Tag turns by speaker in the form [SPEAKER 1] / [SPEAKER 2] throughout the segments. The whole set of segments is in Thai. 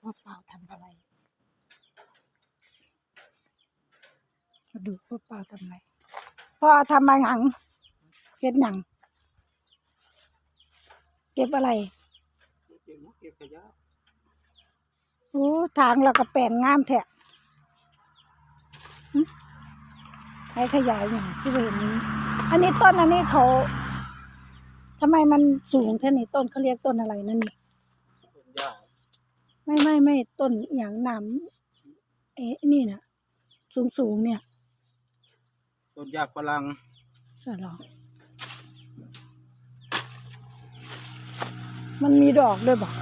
[SPEAKER 1] พ่อเป่าทำอะไรมาดูพ่อเป่าทำอะไรพ่อทำมาหยังเก็บหยังเก็บอะไรโอ้ทางเราก็แปลนงามแท้ให้ขยายหน่อยที่เห็นนี้อันนี้ต้นอันนี้เขาทำไมมันสูงแค่นี้ต้นเขาเรียกต้นอะไรนั่นนี่ ไม่ไม่ไม่ต้นอย่างหนำเอ๊ะนี่นะสูงสูงๆเนี่ย
[SPEAKER 2] ต้นหญ้าฝรั่ง
[SPEAKER 1] ใช่หรอมันมีดอกด้วยบอก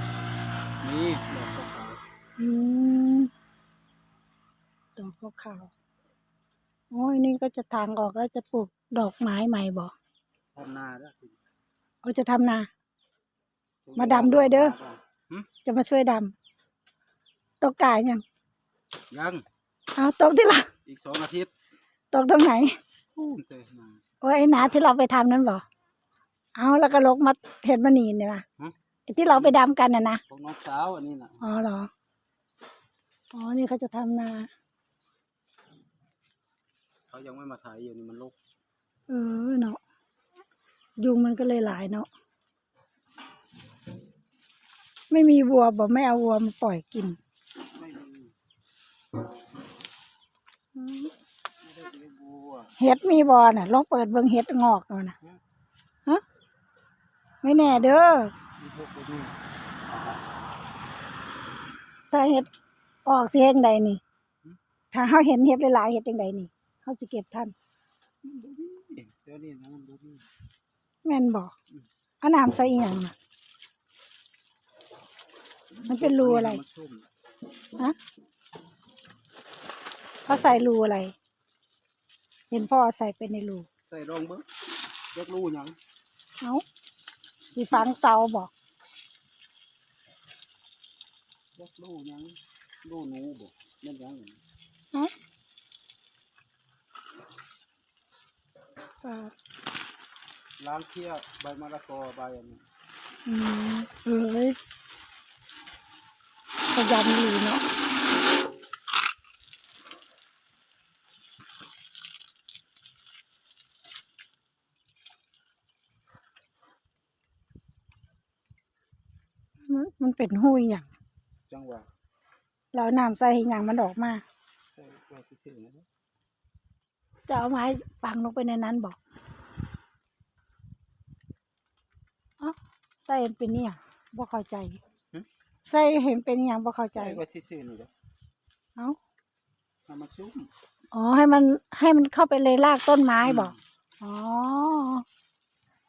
[SPEAKER 2] นี่ดอกขาว
[SPEAKER 1] อืมดอกขาวๆโอ้ยนี่ก็จะทางออกแล้วจะปลูกดอกไม้ใหม่บอก
[SPEAKER 2] ๆทำนาแล้ว
[SPEAKER 1] เอาจะทำนา มาดำด้วยเด้อ
[SPEAKER 2] หึ
[SPEAKER 1] จะมาช่วยดำ ตกกายยัง
[SPEAKER 2] ยัง
[SPEAKER 1] เอาตกที่ละ
[SPEAKER 2] อีกสองอาทิตย์
[SPEAKER 1] ตกตรงไหน
[SPEAKER 2] พูนเตะมา
[SPEAKER 1] โอ้ยไอ้หนาที่เราไปทำนั่นบอกเอาแล้วก็ลกมาเห็ดมานีเนี่ยนะ
[SPEAKER 2] ฮะ
[SPEAKER 1] ไอ้ที่เราไปดำกันน่ะนะ
[SPEAKER 2] ของน้องสาวอันนี้น่ะ
[SPEAKER 1] อ๋อเหรออ๋อนี่เขาจะทำนา
[SPEAKER 2] เขายังไม่มาถ่ายอยู่นี่มันลก
[SPEAKER 1] เออเนาะยุงมันก็เลยหลายเนาะไม่มีวัวบอกไม่เอาวัวมาปล่อยกิน
[SPEAKER 2] ไม่มี
[SPEAKER 1] อืม
[SPEAKER 2] ไม่ได้ เห็
[SPEAKER 1] ดมีบอน่ะลองเปิดเบิ่งเห็ดงอกเอานะฮะไม่แน่เด้อถ้าเห็ดออกเสียงใดนี่ ถ้าเขาเห็นเห็ดหลายๆเห็ดจังใดนี่เขาสิเก็บทัน
[SPEAKER 2] เดี๋ยวนี้นะมันดูนี่
[SPEAKER 1] แม่นบอกอาน้ำใส่อีหยังน่ะมันเป็นรูอะไรฮะ เขาใส่รูอะไร เห็นพ่อใส่เป็นในรู
[SPEAKER 2] ใส่รองเบิ้งยกรูหยัง
[SPEAKER 1] เอาสีฟังเสาบอก
[SPEAKER 2] ยกรูหยังรูหนูบ่แม่นยัง
[SPEAKER 1] ฮะอ่า
[SPEAKER 2] ล้างเคี่ยวใบมะละกอใบอันนี้
[SPEAKER 1] อืมเอ้ยขยันดีเนาะมันมัน เป็นหุยอย่าง
[SPEAKER 2] จังหวะ
[SPEAKER 1] เราน้ำใส่ให้อย่างมันออกมา
[SPEAKER 2] ใส่ไว้ที่เชื่อนะ
[SPEAKER 1] จะเอาไม้ปังลงไปในนั้นบอกเอ๋อใส่เห็นเป็นเนี่ยบ่เข้าใจใส่เห็นเป็นอย่างบ่เข้าใจ
[SPEAKER 2] ใส่ไว้ที่เชื่อนี่จ้ะ
[SPEAKER 1] เอ้า
[SPEAKER 2] ให้มันชุ่ม
[SPEAKER 1] อ๋อให้มันให้มันเข้าไปเลยรากต้นไม้บอกอ๋อ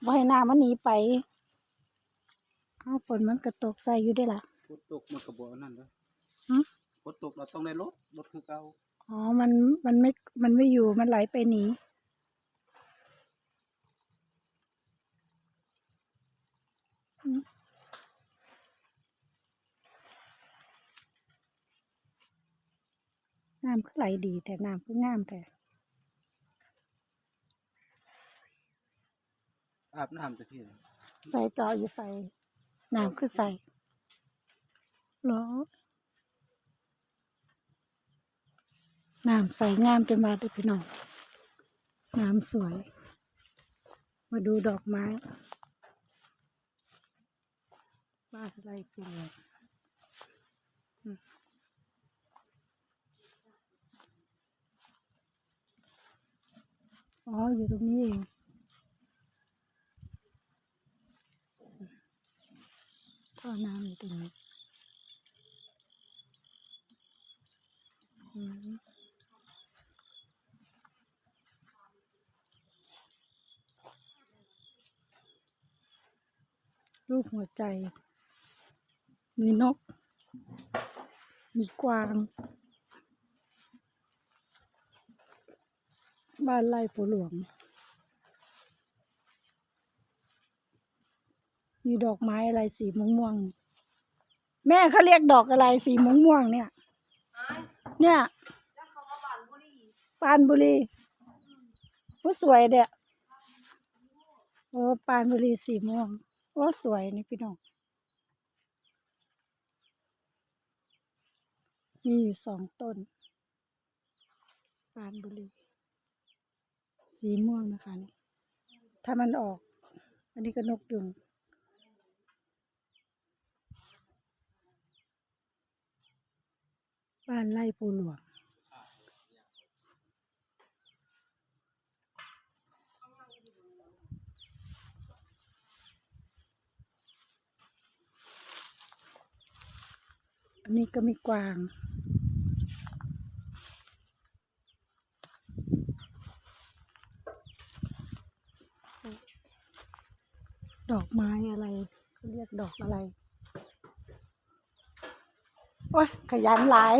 [SPEAKER 1] บ่ให้น้ำมันหนีไป เอ้าฝนมันกระตกใส่อยู่ได้ล่ะ
[SPEAKER 2] ฝนตกมันกระบอกนั่นเลย
[SPEAKER 1] หึ
[SPEAKER 2] ฝนตกเราต้องได้รถรถคือเก่า
[SPEAKER 1] อ๋อ มัน มันไม่ มันไม่อยู่ มันไหลไปหนีอืมน้ำก็ไหลดีแต่น้ำก็งามแต่
[SPEAKER 2] อาบน้ำจะที่ไหน
[SPEAKER 1] ใส่ต่ออยู่ใส่ น้ำคือใส่เหรอน้ำใส่งามจนมาเด้พี่น้องน้ำสวย มาดูดอกไม้บ้านอะไรเป็นเลยอืมอ๋ออยู่ตรงนี้เอง ท่อ น้ำอยู่ตรงนี้มรูปหัวใจ มีนก มีกวาง บ้านไร่ผัวหลวง มีดอกไม้อะไรสีม่วงม่วง แม่เขาเรียกดอกอะไรสีม่วงม่วงเนี่ย เนี่ยปานบุรีผู้สวยเด้อโอ้ปานบุรีสีม่วงโอ้สวยนี่พี่น้องมีอยู่สองต้น ปานบุรี สีม่วงนะคะนี่ถ้ามันออก อันนี้ก็นกยุง บ้านไร่ปูหลวงอันนี้ก็มีกวางดอกไม้อะไรเขาเรียกดอกอะไร โอ้ยขยันหลาย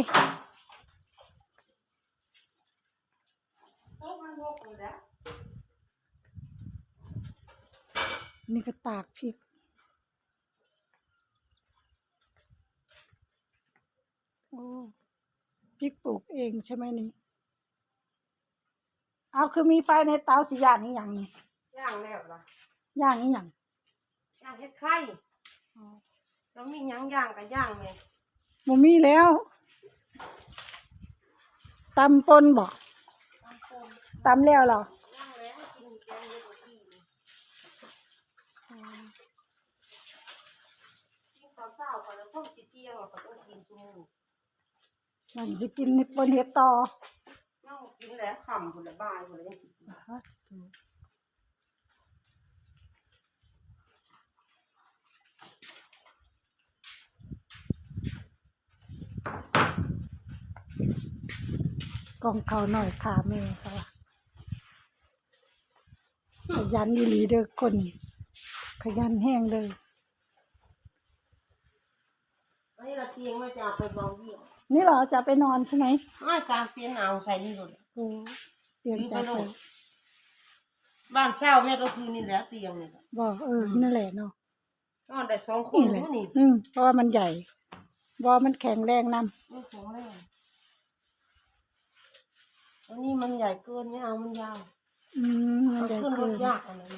[SPEAKER 1] นี่ก็ตากพริกโอ้พริกปลูกเองใช่ไหมนี่ เอาคือมีไฟในเตาสิย่างนี่อย่างนี้
[SPEAKER 3] ย่างแล้วล่ะ
[SPEAKER 1] ย่างนี่อย่าง
[SPEAKER 3] ย่างเฮ็ดไข่แล้วมีหยังย่างก็ย่างแม่
[SPEAKER 1] บ่มีแล้วตำปนบอก
[SPEAKER 3] บางคน
[SPEAKER 1] ตำแล้วเหรอ
[SPEAKER 3] ย่างแล้วกินแกงเฮ็ดบ่กี้นี่กินข้าวเช้าก่อนแล้วพวกสิเที่ยงก็ต้องกินซุมื้อ
[SPEAKER 1] มันจะกินในปนเห็ดต่อ
[SPEAKER 3] น้องกินแล้วค่ำพุ่นละบ่ายพุ่นละยั กิน
[SPEAKER 1] กองเขาหน่อยขาแม่เขาอะขยันอีหลีเด้อคน ขยันแห้งเลย
[SPEAKER 3] อันนี้เราเตียงว่าจะเอาไปบองเยี่ยม
[SPEAKER 1] นี่เหรอจะไปนอนใช่ไหม
[SPEAKER 3] ไม่กลางเตียงเอาใส่นี่เลย
[SPEAKER 1] โอ้เตรียมใจไป
[SPEAKER 3] บ้านเช่าแม่ก็คือนี่แหละเตียงนี่แหละ
[SPEAKER 1] บอกเออนั่นแหละเนาะ
[SPEAKER 3] นอนได้สองค
[SPEAKER 1] นี่
[SPEAKER 3] น
[SPEAKER 1] แหละ
[SPEAKER 3] อยู่นี่
[SPEAKER 1] อืมเพราะว่ามันใหญ่บอมันแข็งแรงนำ
[SPEAKER 3] ไม่ของแรงอันนี้มันใหญ่เกินไม่เอามันยาว
[SPEAKER 1] อืมมัน
[SPEAKER 3] เอา
[SPEAKER 1] ใหญ่
[SPEAKER 3] ขึ้นร
[SPEAKER 1] เกิ
[SPEAKER 3] ถ
[SPEAKER 1] น
[SPEAKER 3] ยากอันนั้น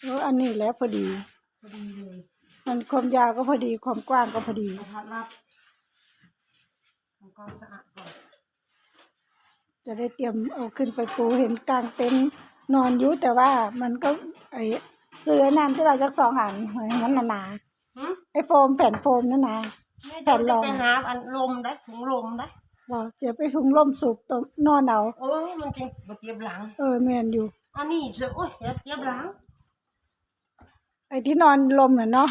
[SPEAKER 1] เอออันนี้แหล้วพอดี
[SPEAKER 3] พอดีเลย
[SPEAKER 1] มันความยาวก็พอดี ความกว้างก็พอดี
[SPEAKER 3] กระทะรับทำความสะอาดก่อน
[SPEAKER 1] จะได้เตรียมเอาขึ้นไปปูเห็นกลางเต็นท์นอนอยู่แต่ว่ามันก็ไอเสื้อนั่นที่เราจักสองอันเหมือนนั้นหนา
[SPEAKER 3] หึ
[SPEAKER 1] ๆไอโฟมแผ่นโฟมนั่นนะ
[SPEAKER 3] แม่
[SPEAKER 1] แผ่
[SPEAKER 3] จะ
[SPEAKER 1] นรอง
[SPEAKER 3] ไปหาอันลมได้ถุงลมได้
[SPEAKER 1] บอกเจะไปถุงล่มสูบตรงนอนเอา
[SPEAKER 3] เออมันจะบเจ็บหลัง
[SPEAKER 1] เออแมนอยู่
[SPEAKER 3] อันนี้เสือโอ้ยเสียเจ็บหลัง
[SPEAKER 1] ไอที่นอนลมน่ะเนาะ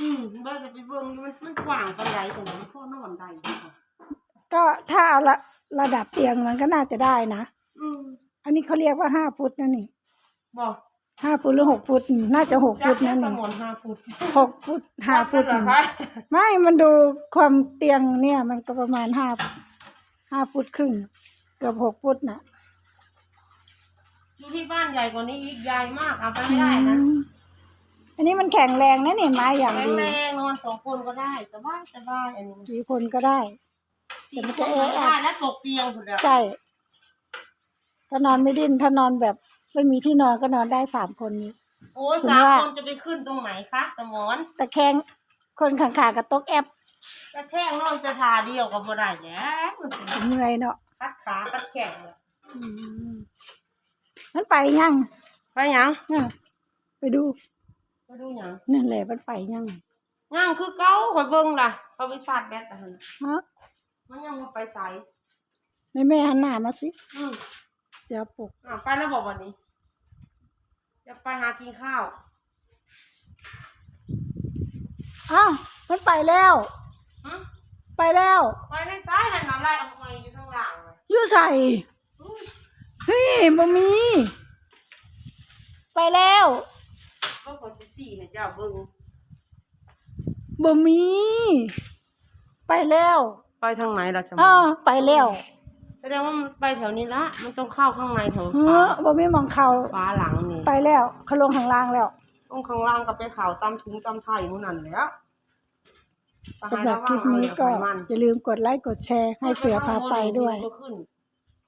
[SPEAKER 3] อืมบ้าจะไปเบิ่งมันมันกว้างปานใดสินะมันพอนอนได้อยู่ค่ะ
[SPEAKER 1] ก็ถ้าเอาละระดับเตียงมันก็น่าจะได้นะ
[SPEAKER 3] อืม
[SPEAKER 1] อันนี้เขาเรียกว่าห้าฟุตนั่นนี่
[SPEAKER 3] บอก
[SPEAKER 1] ห้าฟุตหรือหกฟุตน่าจะหก
[SPEAKER 3] จั
[SPEAKER 1] ฟุ
[SPEAKER 3] ก
[SPEAKER 1] ต
[SPEAKER 3] แค่
[SPEAKER 1] นั่น
[SPEAKER 3] ส
[SPEAKER 1] นี่
[SPEAKER 3] มอนห้าฟุต
[SPEAKER 1] หกฟุตห้าฟุต
[SPEAKER 3] เหรอ
[SPEAKER 1] นี่
[SPEAKER 3] คะ
[SPEAKER 1] ไม่มันดูความเตียงเนี่ย มันก็ประมาณห้าห้าฟุตครึ่งเกือบหกฟุตน่ะ
[SPEAKER 3] อยู่ที่บ้านใหญ่กว่านี้อีกใหญ่มากเอาไปไม่ได้นะ
[SPEAKER 1] อืมอันนี้มันแข็งแรงนะนี่ไม้อย่าง
[SPEAKER 3] แข็ง
[SPEAKER 1] ดี
[SPEAKER 3] แรงนอนสองคนก็ได้สบายสบายอันนี้
[SPEAKER 1] กี่คนก็ได้ แต่
[SPEAKER 3] สี่
[SPEAKER 1] มัน
[SPEAKER 3] ค
[SPEAKER 1] จะ
[SPEAKER 3] น
[SPEAKER 1] แอ
[SPEAKER 3] ก็
[SPEAKER 1] อัด
[SPEAKER 3] ได้แล้วตกเตียงคุณเดียว
[SPEAKER 1] ใช่ถ้านอนไม่ดิ้นถ้านอนแบบ ไม่มีที่นอนก็นอนได้สามคนนี้
[SPEAKER 3] โอ้
[SPEAKER 1] คุณ
[SPEAKER 3] สาม
[SPEAKER 1] ว่า
[SPEAKER 3] คนจะไปขึ้นตรงไหนคะสมอน
[SPEAKER 1] แต่แคงคนข้างๆกับโต๊ะแอป
[SPEAKER 3] กระแทกนอนจะทาเดียวกับบ่ได้แล้วมันสิ
[SPEAKER 1] เหนื่อยเนาะ
[SPEAKER 3] คัดขาคัดแข้งเลย
[SPEAKER 1] อืมมันไปยัง
[SPEAKER 3] ไปหยัง
[SPEAKER 1] น่ะไปดู
[SPEAKER 3] ไปดูหยัง
[SPEAKER 1] นั่นแหละมันไปยัง
[SPEAKER 3] ยังคือเก่าข่อยเบิ่งล่ะเขาไปชาร์จแบตอะหั่น
[SPEAKER 1] ฮะ
[SPEAKER 3] มันยังบ่ไปใส่
[SPEAKER 1] ในแม่หันหน้ามาสิ
[SPEAKER 3] อืม
[SPEAKER 1] เจ้าปลุก
[SPEAKER 3] อะไปแล้วบอกวันนี้ จะไปหากินข้าว
[SPEAKER 1] อ้าวมันไปแล้ว
[SPEAKER 3] ฮะ
[SPEAKER 1] ไปแล้ว
[SPEAKER 3] ไปในซ้ายหันอะไรเอาไปอยู่ข้างหลังเลย
[SPEAKER 1] อยู่ใส่
[SPEAKER 3] อุ้ย
[SPEAKER 1] เฮ้ยบ่มี ไปแล้ว
[SPEAKER 3] ก็ขอสิสี่ให้เจ้าเบิ่ง
[SPEAKER 1] บ่มี ไปแล้ว
[SPEAKER 3] ไปทางไหนล่ะจ๊ะ
[SPEAKER 1] อ้าวไปแล้ว
[SPEAKER 3] แสดงว่ามันไปแถวนี้ละ มันต้องเข้าข้างในแถว
[SPEAKER 1] เฮ้
[SPEAKER 3] ฟ้า
[SPEAKER 1] อบ่มีหมองเขา
[SPEAKER 3] ฟ้าหลังนี่
[SPEAKER 1] ไปแล้วเขาลงข้างล่างแล้ว
[SPEAKER 3] ต้องข้างล่างก็ไปข่าวตามถุงตามไทยนู่นนั่นแหล้ว
[SPEAKER 1] สำหรับคลิปนี้ก็อย่าลืมกดไลค์กดแชร์ให้เสือพาไปด้วย
[SPEAKER 3] ก็ขึ้น